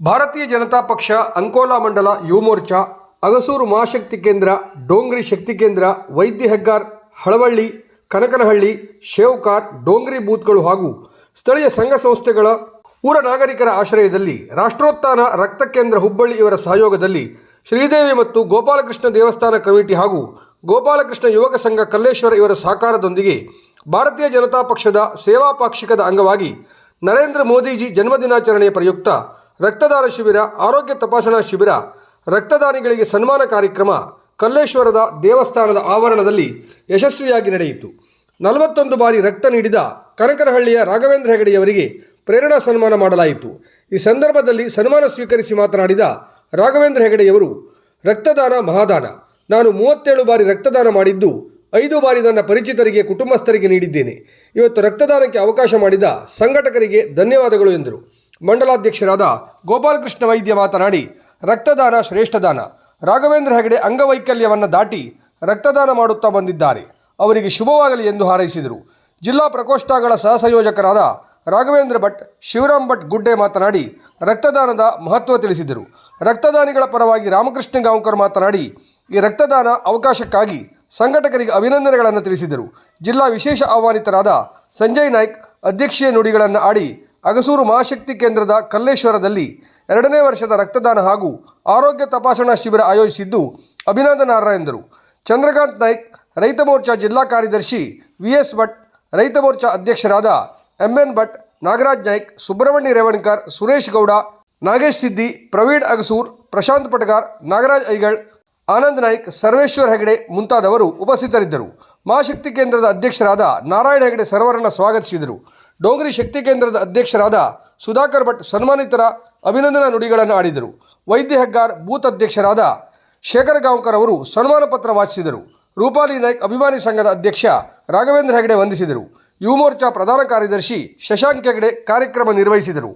ಭಾರತೀಯ ಜನತಾ ಪಕ್ಷ, ಅಂಕೋಲಾ ಮಂಡಲ, ಯುವ ಮೋರ್ಚಾ, ಅಗಸೂರು ಮಹಾಶಕ್ತಿ ಕೇಂದ್ರ, ಡೋಂಗ್ರಿ ಶಕ್ತಿ ಕೇಂದ್ರ, ವೈದ್ಯ ಹೆಗ್ಗಾರ್, ಹಳವಳ್ಳಿ, ಕನಕನಹಳ್ಳಿ, ಶೇವ್ಕಾರ್, ಡೋಂಗ್ರಿ ಬೂತ್ಗಳು ಹಾಗೂ ಸ್ಥಳೀಯ ಸಂಘ ಸಂಸ್ಥೆಗಳ ಊರ ನಾಗರಿಕರ ಆಶ್ರಯದಲ್ಲಿ ರಾಷ್ಟ್ರೋತ್ಥಾನ ರಕ್ತ ಕೇಂದ್ರ ಹುಬ್ಬಳ್ಳಿ ಇವರ ಸಹಯೋಗದಲ್ಲಿ ಶ್ರೀದೇವಿ ಮತ್ತು ಗೋಪಾಲಕೃಷ್ಣ ದೇವಸ್ಥಾನ ಕಮಿಟಿ ಹಾಗೂ ಗೋಪಾಲಕೃಷ್ಣ ಯುವಕ ಸಂಘ ಕಲ್ಲೇಶ್ವರ ಇವರ ಸಹಕಾರದೊಂದಿಗೆ ಭಾರತೀಯ ಜನತಾ ಪಕ್ಷದ ಸೇವಾ ಪಾಕ್ಷಿಕದ ಅಂಗವಾಗಿ ನರೇಂದ್ರ ಮೋದಿಜಿ ಜನ್ಮದಿನಾಚರಣೆಯ ಪ್ರಯುಕ್ತ ರಕ್ತದಾನ ಶಿಬಿರ, ಆರೋಗ್ಯ ತಪಾಸಣಾ ಶಿಬಿರ, ರಕ್ತದಾನಿಗಳಿಗೆ ಸನ್ಮಾನ ಕಾರ್ಯಕ್ರಮ ಕಲ್ಲೇಶ್ವರದ ದೇವಸ್ಥಾನದ ಆವರಣದಲ್ಲಿ ಯಶಸ್ವಿಯಾಗಿ ನಡೆಯಿತು. ನಲವತ್ತೊಂದು ಬಾರಿ ರಕ್ತ ನೀಡಿದ ಕನಕನಹಳ್ಳಿಯ ರಾಘವೇಂದ್ರ ಹೆಗಡೆಯವರಿಗೆ ಪ್ರೇರಣಾ ಸನ್ಮಾನ ಮಾಡಲಾಯಿತು. ಈ ಸಂದರ್ಭದಲ್ಲಿ ಸನ್ಮಾನ ಸ್ವೀಕರಿಸಿ ಮಾತನಾಡಿದ ರಾಘವೇಂದ್ರ ಹೆಗಡೆಯವರು, ರಕ್ತದಾನ ಮಹಾದಾನ. ನಾನು ಮೂವತ್ತೇಳು ಬಾರಿ ರಕ್ತದಾನ ಮಾಡಿದ್ದು, ಐದು ಬಾರಿ ನನ್ನ ಪರಿಚಿತರಿಗೆ, ಕುಟುಂಬಸ್ಥರಿಗೆ ನೀಡಿದ್ದೇನೆ. ಇವತ್ತು ರಕ್ತದಾನಕ್ಕೆ ಅವಕಾಶ ಮಾಡಿದ ಸಂಘಟಕರಿಗೆ ಧನ್ಯವಾದಗಳು ಎಂದರು. ಮಂಡಲಾಧ್ಯಕ್ಷರಾದ ಗೋಪಾಲಕೃಷ್ಣ ವೈದ್ಯ ಮಾತನಾಡಿ, ರಕ್ತದಾನ ಶ್ರೇಷ್ಠದಾನ. ರಾಘವೇಂದ್ರ ಹೆಗಡೆ ಅಂಗವೈಕಲ್ಯವನ್ನು ದಾಟಿ ರಕ್ತದಾನ ಮಾಡುತ್ತಾ ಬಂದಿದ್ದಾರೆ. ಅವರಿಗೆ ಶುಭವಾಗಲಿ ಎಂದು ಹಾರೈಸಿದರು. ಜಿಲ್ಲಾ ಪ್ರಕೋಷ್ಠಗಳ ಸಹಸಂಯೋಜಕರಾದ ರಾಘವೇಂದ್ರ ಭಟ್, ಶಿವರಾಮ್ ಭಟ್ ಗುಡ್ಡೆ ಮಾತನಾಡಿ, ರಕ್ತದಾನದ ಮಹತ್ವ ತಿಳಿಸಿದರು. ರಕ್ತದಾನಿಗಳ ಪರವಾಗಿ ರಾಮಕೃಷ್ಣ ಗಾಂವ್ಕರ್ ಮಾತನಾಡಿ, ಈ ರಕ್ತದಾನ ಅವಕಾಶಕ್ಕಾಗಿ ಸಂಘಟಕರಿಗೆ ಅಭಿನಂದನೆಗಳನ್ನು ತಿಳಿಸಿದರು. ಜಿಲ್ಲಾ ವಿಶೇಷ ಆಹ್ವಾನಿತರಾದ ಸಂಜಯ್ ನಾಯ್ಕ್ ಅಧ್ಯಕ್ಷೀಯ ನುಡಿಗಳನ್ನು ಆಡಿ ಅಗಸೂರು ಮಹಾಶಕ್ತಿ ಕೇಂದ್ರದ ಕಲ್ಲೇಶ್ವರದಲ್ಲಿ ಎರಡನೇ ವರ್ಷದ ರಕ್ತದಾನ ಹಾಗೂ ಆರೋಗ್ಯ ತಪಾಸಣಾ ಶಿಬಿರ ಆಯೋಜಿಸಿದ್ದು ಅಭಿನಂದನಾರ್ಹ ಎಂದರು. ಚಂದ್ರಕಾಂತ್ ನಾಯ್ಕ್ ರೈತ ಮೋರ್ಚಾ ಜಿಲ್ಲಾ ಕಾರ್ಯದರ್ಶಿ ವಿ ಎಸ್ ಭಟ್, ರೈತ ಮೋರ್ಚಾ ಅಧ್ಯಕ್ಷರಾದ ಎಂ ಎನ್ ಭಟ್, ನಾಗರಾಜ್ ನಾಯ್ಕ್, ಸುಬ್ರಹ್ಮಣ್ಯ ರೇವಣ್ಕರ್, ಸುರೇಶ್ ಗೌಡ, ನಾಗೇಶ್ ಸಿದ್ದಿ, ಪ್ರವೀಣ್ ಅಗಸೂರ್, ಪ್ರಶಾಂತ್ ಪಟಗಾರ್, ನಾಗರಾಜ್ ಐಗಳ್, ಆನಂದ್ ನಾಯ್ಕ್, ಸರ್ವೇಶ್ವರ್ ಹೆಗಡೆ ಮುಂತಾದವರು ಉಪಸ್ಥಿತರಿದ್ದರು. ಮಹಾಶಕ್ತಿ ಕೇಂದ್ರದ ಅಧ್ಯಕ್ಷರಾದ ನಾರಾಯಣ ಹೆಗಡೆ ಸರ್ವರನ್ನು ಸ್ವಾಗತಿಸಿದರು. ಡೋಂಗರಿ ಶಕ್ತಿ ಕೇಂದ್ರದ ಅಧ್ಯಕ್ಷರಾದ ಸುಧಾಕರ್ ಭಟ್ ಸನ್ಮಾನಿತರ ಅಭಿನಂದನಾ ನುಡಿಗಳನ್ನು ಆಡಿದರು. ವೈದ್ಯ ಹೆಗ್ಗಾರ್ ಬೂತ್ ಅಧ್ಯಕ್ಷರಾದ ಶೇಖರ್ ಗಾಂವ್ಕರ್ ಅವರು ಸನ್ಮಾನ ಪತ್ರ ವಾಚಿಸಿದರು. ರೂಪಾಲಿ ನಾಯ್ಕ್ ಅಭಿಮಾನಿ ಸಂಘದ ಅಧ್ಯಕ್ಷ ರಾಘವೇಂದ್ರ ಹೆಗಡೆ ವಂದಿಸಿದರು. ಯುವ ಮೋರ್ಚಾ ಪ್ರಧಾನ ಕಾರ್ಯದರ್ಶಿ ಶಶಾಂಕ್ ಹೆಗಡೆ ಕಾರ್ಯಕ್ರಮ ನಿರ್ವಹಿಸಿದರು.